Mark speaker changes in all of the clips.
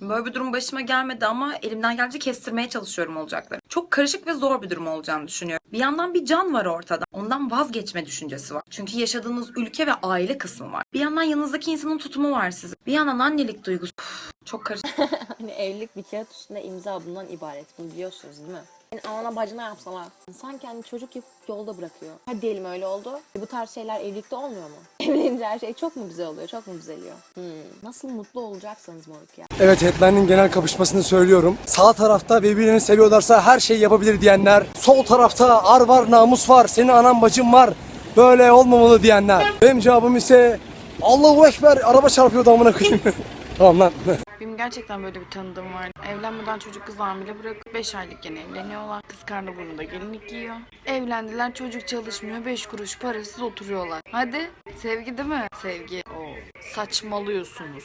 Speaker 1: Böyle bir durum başıma gelmedi ama elimden gelince kestirmeye çalışıyorum olacakları. Çok karışık ve zor bir durum olacağını düşünüyorum. Bir yandan bir can var ortada. Ondan vazgeçme düşüncesi var. Çünkü yaşadığınız ülke ve aile kısmı var. Bir yandan yanınızdaki insanın tutumu var sizin. Bir yandan annelik duygusu. Üf, çok karışık.
Speaker 2: Hani evlilik bir kağıt üstünde imza bundan ibaret. Bunu biliyorsunuz değil mi? Yani anana bacına yapsalar. İnsan kendi çocuk yapıp yolda bırakıyor. Hadi diyelim öyle oldu. E bu tarz şeyler evlilikte olmuyor mu? Evlenince her şey çok mu güzel oluyor? Çok mu düzeliyor? Hmm. Nasıl mutlu olacaksanız moruk ya.
Speaker 3: Evet headline'in genel kapışmasını söylüyorum. Sağ tarafta birbirini seviyorlarsa her şey yapabilir diyenler. Sol tarafta ar var namus var senin anan bacın var. Böyle olmamalı diyenler. Benim cevabım ise Allahu Ekber araba çarpıyordu amına koyayım. tamam lan.
Speaker 4: Benim gerçekten böyle bir tanıdığım var. Evlenmeden çocuk kız hamile bırakıp 5 aylıkken evleniyorlar. Kız karnı burnunda gelinlik giyiyor. Evlendiler çocuk çalışmıyor 5 kuruş parasız oturuyorlar. Hadi sevgi değil mi? Sevgi. Oo, saçmalıyorsunuz.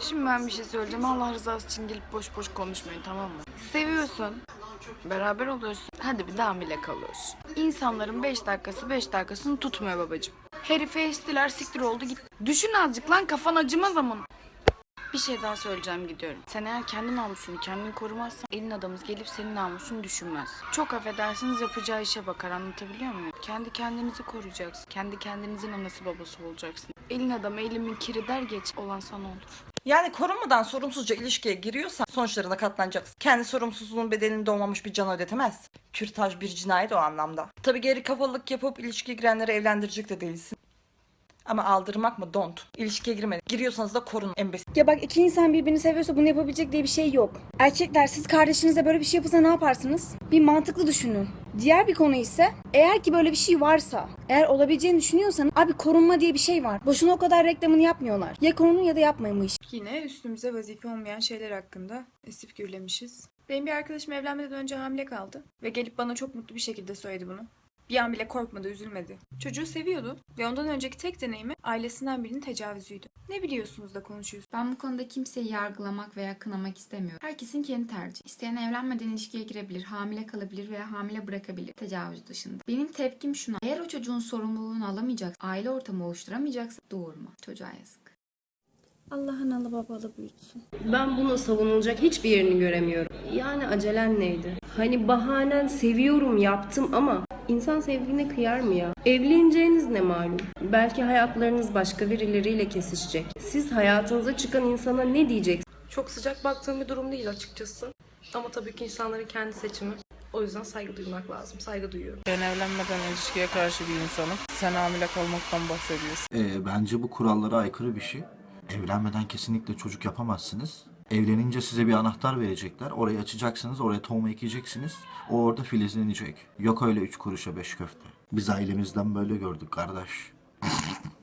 Speaker 4: Şimdi ben bir şey söyleyeceğim. Allah rızası için gelip boş boş konuşmayın tamam mı? Seviyorsun. Beraber oluyorsun. Hadi bir de hamile kalıyorsun. İnsanların 5 dakikası 5 dakikasını tutmuyor babacığım. Herife estiler siktir oldu git. Düşün azıcık lan kafan acımaz ama. Bir şey daha söyleyeceğim gidiyorum. Sen eğer kendi namusunu kendin korumazsan elin adamız gelip senin namusunu düşünmez. Çok affedersiniz yapacağı işe bakar anlatabiliyor muyum? Kendi kendinizi koruyacaksın. Kendi kendinizin anası babası olacaksın. Elin adamı elimin kiri der geç olan sana olur.
Speaker 5: Yani korunmadan sorumsuzca ilişkiye giriyorsan sonuçlarına katlanacaksın. Kendi sorumsuzluğun bedelini doğmamış bir cana ödetemez. Kürtaj bir cinayet o anlamda. Tabi geri kafalılık yapıp ilişkiye girenleri evlendirecek de değilsin. Ama aldırmak mı? Don't. İlişkiye girmedi. Giriyorsanız da korun en basit.
Speaker 6: Ya bak iki insan birbirini seviyorsa bunu yapabilecek diye bir şey yok. Erkekler siz kardeşinize böyle bir şey yapılsa ne yaparsınız? Bir mantıklı düşünün. Diğer bir konu ise eğer ki böyle bir şey varsa, eğer olabileceğini düşünüyorsanız abi korunma diye bir şey var. Boşuna o kadar reklamını yapmıyorlar. Ya korunun ya da yapmayın bu işi.
Speaker 7: Yine üstümüze vazife olmayan şeyler hakkında esip gürlemişiz. Benim bir arkadaşım evlenmeden önce hamile kaldı ve gelip bana çok mutlu bir şekilde söyledi bunu. Bir an bile korkmadı, üzülmedi. Çocuğu seviyordu ve ondan önceki tek deneyimi ailesinden birinin tecavüzüydü. Ne biliyorsunuz da konuşuyorsunuz?
Speaker 8: Ben bu konuda kimseyi yargılamak veya kınamak istemiyorum. Herkesin kendi tercihi. İsteyen evlenmeden ilişkiye girebilir, hamile kalabilir veya hamile bırakabilir tecavüz dışında. Benim tepkim şuna. Eğer o çocuğun sorumluluğunu alamayacaksa, aile ortamı oluşturamayacaksa doğurma. Çocuğa yazık.
Speaker 6: Allah analı babalı büyütsün.
Speaker 9: Ben bunun savunulacak hiçbir yerini göremiyorum. Yani acelen neydi? Hani bahanen seviyorum yaptım ama insan sevdiğine kıyar mı ya? Evleneceğiniz ne malum? Belki hayatlarınız başka birileriyle kesişecek. Siz hayatınıza çıkan insana ne diyeceksiniz? Çok sıcak baktığım bir durum değil açıkçası. Ama tabii ki insanların kendi seçimi. O yüzden saygı duymak lazım. Saygı duyuyorum.
Speaker 10: Ben evlenmeden ilişkiye karşı bir insanım. Sen hamile kalmaktan bahsediyorsun.
Speaker 11: Ee, bence bu kurallara aykırı bir şey. Evlenmeden kesinlikle çocuk yapamazsınız. Evlenince size bir anahtar verecekler. Orayı açacaksınız, oraya tohum ekeceksiniz. O orada filizlenecek. Yok öyle üç kuruşa beş köfte. Biz ailemizden böyle gördük kardeş.